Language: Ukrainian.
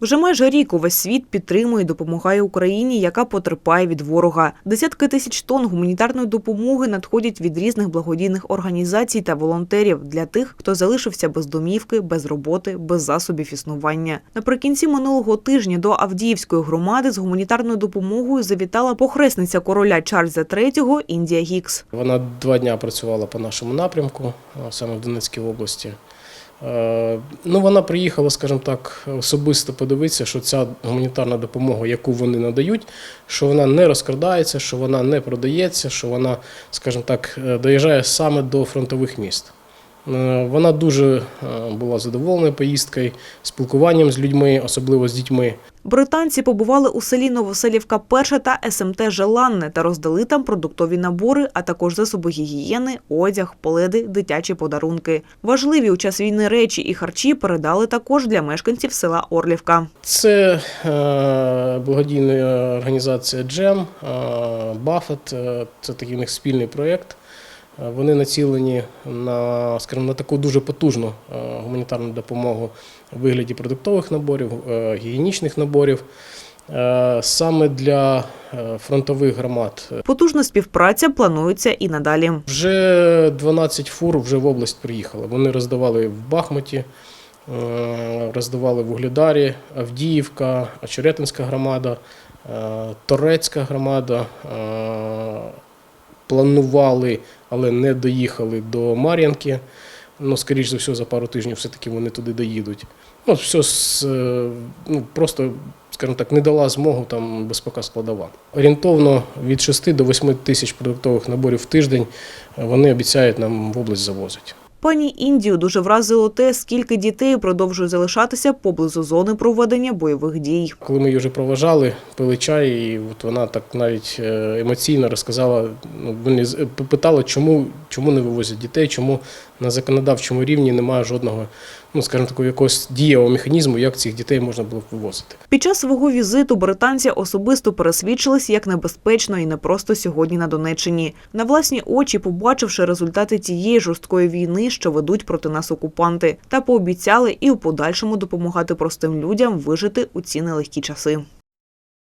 Вже майже рік увесь світ підтримує і допомагає Україні, яка потерпає від ворога. Десятки тисяч тонн гуманітарної допомоги надходять від різних благодійних організацій та волонтерів для тих, хто залишився без домівки, без роботи, без засобів існування. Наприкінці минулого тижня до Авдіївської громади з гуманітарною допомогою завітала похресниця короля Чарльза III Індія Гікс. Вона два дні працювала по нашому напрямку, саме в Донецькій області. Е, Ну, вона приїхала, скажімо так, особисто подивитися, що ця гуманітарна допомога, яку вони надають, що вона не розкрадається, що вона не продається, що вона, скажімо так, е, доїжджає саме до фронтових міст. Е, Вона дуже е, була задоволена поїздкою, спілкуванням з людьми, особливо з дітьми. Британці побували у селі Новоселівка Перша та СМТ Желанне та роздали там продуктові набори, а також засоби гігієни, одяг, пледи, дитячі подарунки. Важливі у час війни речі і харчі передали також для мешканців села Орлівка. Це е, благодійна організація Джем, Баффет. е, Це такий у них спільний проєкт. Е, Вони націлені на, скажімо, на таку дуже потужну е, гуманітарну допомогу у вигляді продуктових наборів, е, гігієнічних наборів. Саме для фронтових громад Потужна співпраця планується і надалі. вже 12 фур вже в область приїхали. Вони роздавали в Бахмуті, роздавали в Угледарі, Авдіївка, Очеретинська громада, Торецька громада. Планували, але не доїхали до Мар'янки. Ну, скоріш за все, за пару тижнів все-таки вони туди доїдуть. Ну, все з, е, ну, просто, скажімо так, не дала змогу там безпека складова. Орієнтовно від 6 до 8 тисяч продуктових наборів в тиждень е, вони обіцяють нам в область завозити. Пані Індію дуже вразило те, скільки дітей продовжує залишатися поблизу зони проведення бойових дій. Коли ми її вже проважали, пили чай, і от вона так навіть е, емоційно розказала, ну, питала, чому, чому не вивозять дітей, чому на законодавчому рівні немає жодного, ну скажімо такого якогось дієвого механізму, як цих дітей можна було б вивозити. Під час свого візиту британці особисто пересвідчились, як небезпечно і непросто сьогодні на Донеччині. На власні очі, побачивши результати тієї жорсткої війни, що ведуть проти нас окупанти, та пообіцяли і у подальшому допомагати простим людям вижити у ці нелегкі часи.